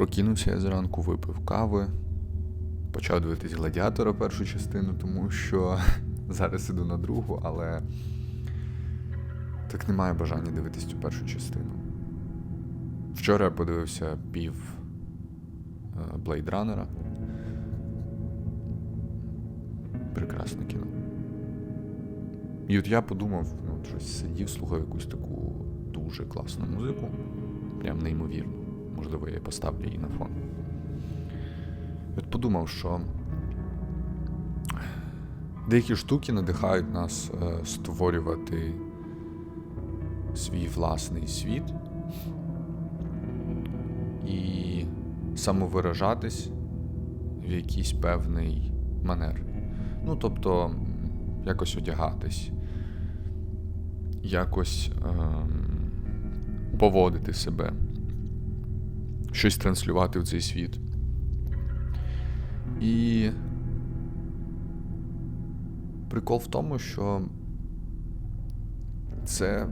Прокинувся я зранку, випив кави, почав дивитись гладіатора першу частину, тому що зараз іду на другу, але так немає бажання дивитись цю першу частину. Вчора я подивився пів е, Blade Runner. Прекрасне кіно. І от я подумав, ну, щось сидів, слухав якусь таку дуже класну музику. Прям неймовірну. Можливо, я поставлю її на фон. От подумав, що деякі штуки надихають нас е, створювати свій власний світ і самовиражатись в якийсь певний манер. Ну, тобто, якось одягатись, якось ем, поводити себе, щось транслювати в цей світ. І прикол в тому, що це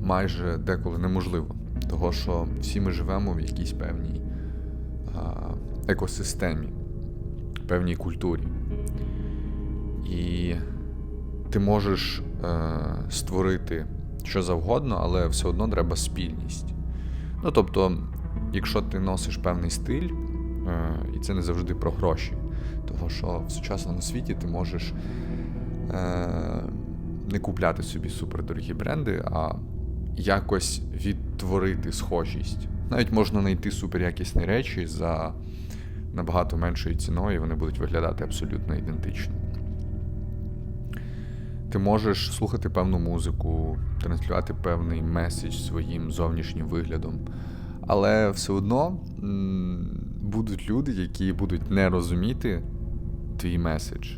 майже деколи неможливо. Того, що всі ми живемо в якійсь певній а, екосистемі, певній культурі. І ти можеш е, створити що завгодно, але все одно треба спільність. Ну тобто, якщо ти носиш певний стиль, е, і це не завжди про гроші, того що в сучасному світі ти можеш е, не купляти собі супердорогі бренди, а якось відтворити схожість. Навіть можна знайти суперякісні речі за набагато меншою ціною, і вони будуть виглядати абсолютно ідентично. Ти можеш слухати певну музику, транслювати певний меседж своїм зовнішнім виглядом. Але все одно будуть люди, які будуть не розуміти твій меседж.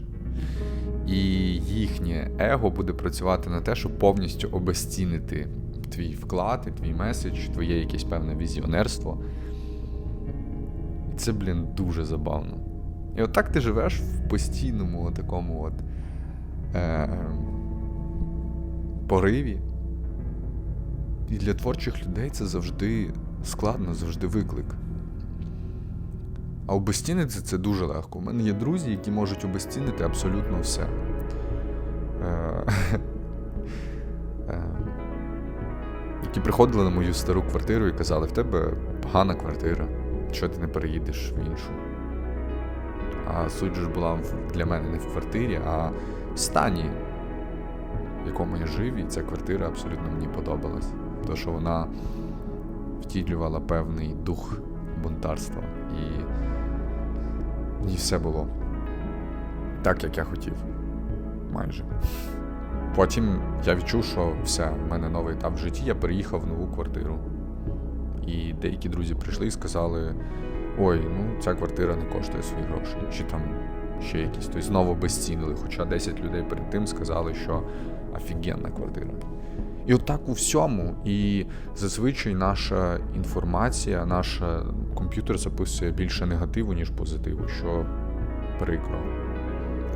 І їхнє его буде працювати на те, щоб повністю обезцінити твій вклад, і твій меседж, твоє якесь певне візіонерство. І це, блін, дуже забавно. І отак ти живеш в постійному такому от е, пориві. І для творчих людей це завжди складно, завжди виклик. А обезцінити це дуже легко. У мене є друзі, які можуть обезцінити абсолютно все. Е, е, Які приходили на мою стару квартиру і казали, в тебе погана квартира, що ти не переїдеш в іншу. А суть ж була для мене не в квартирі, а в стані, в якому я жив, і ця квартира абсолютно мені подобалась. Тому що вона втілювала певний дух бунтарства. І і все було так, як я хотів. Майже. Потім я відчув, що все, в мене новий етап в житті, я переїхав в нову квартиру. І деякі друзі прийшли і сказали: ой, ну ця квартира не коштує свої гроші, чи там ще якісь. Тобто знову обезцінили. Хоча 10 людей перед тим сказали, що офігенна квартира. І отак у всьому. І зазвичай наша інформація, наш комп'ютер записує більше негативу, ніж позитиву, що прикро.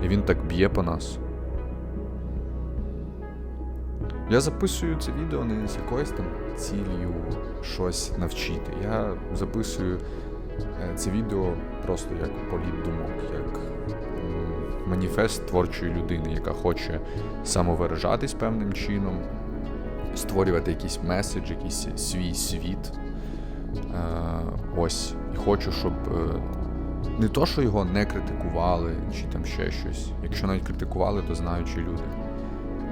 І він так б'є по нас. Я записую це відео не з якоюсь там ціллю щось навчити. Я записую е, це відео просто як політ думок, як маніфест творчої людини, яка хоче самовиражатись певним чином, створювати якийсь меседж, якийсь свій світ. Е, ось. І хочу, щоб е, не то, що його не критикували, чи там ще щось. Якщо навіть критикували, то знаючі люди.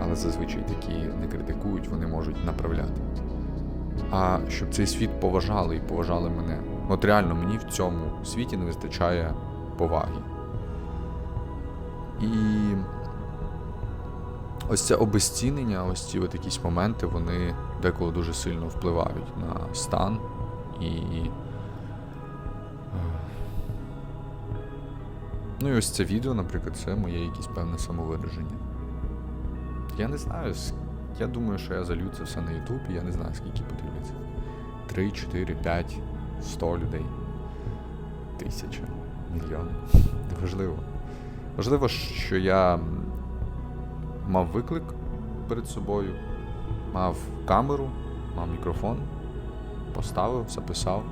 Але зазвичай такі не критикують, вони можуть направляти. А щоб цей світ поважали і поважали мене. От реально мені в цьому світі не вистачає поваги. І ось це обезцінення, ось ці от якісь моменти, вони деколи дуже сильно впливають на стан і. е, Ну і ось це відео, наприклад, це моє якесь певне самовираження. Я не знаю, я думаю, що я залью це все на Ютуб, і я не знаю, скільки подивляться. 3, 4, 5, 100 людей. Тисяча, мільйон. Неважливо. Важливо, що я мав виклик перед собою, мав камеру, мав мікрофон, поставив, записав.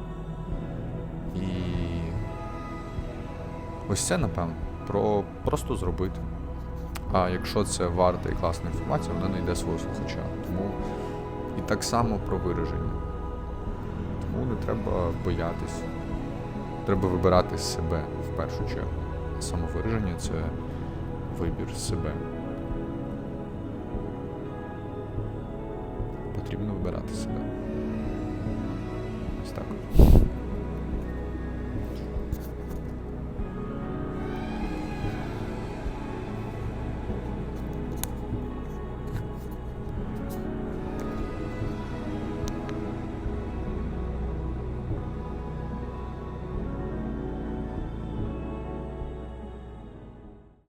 І ось це, напевно, про просто зробити. А якщо це варта і класна інформація, вона знайде свого слухача. Тому і так само про вираження. Тому не треба боятись. Треба вибирати себе в першу чергу. Самовираження це вибір себе. Потрібно вибирати себе.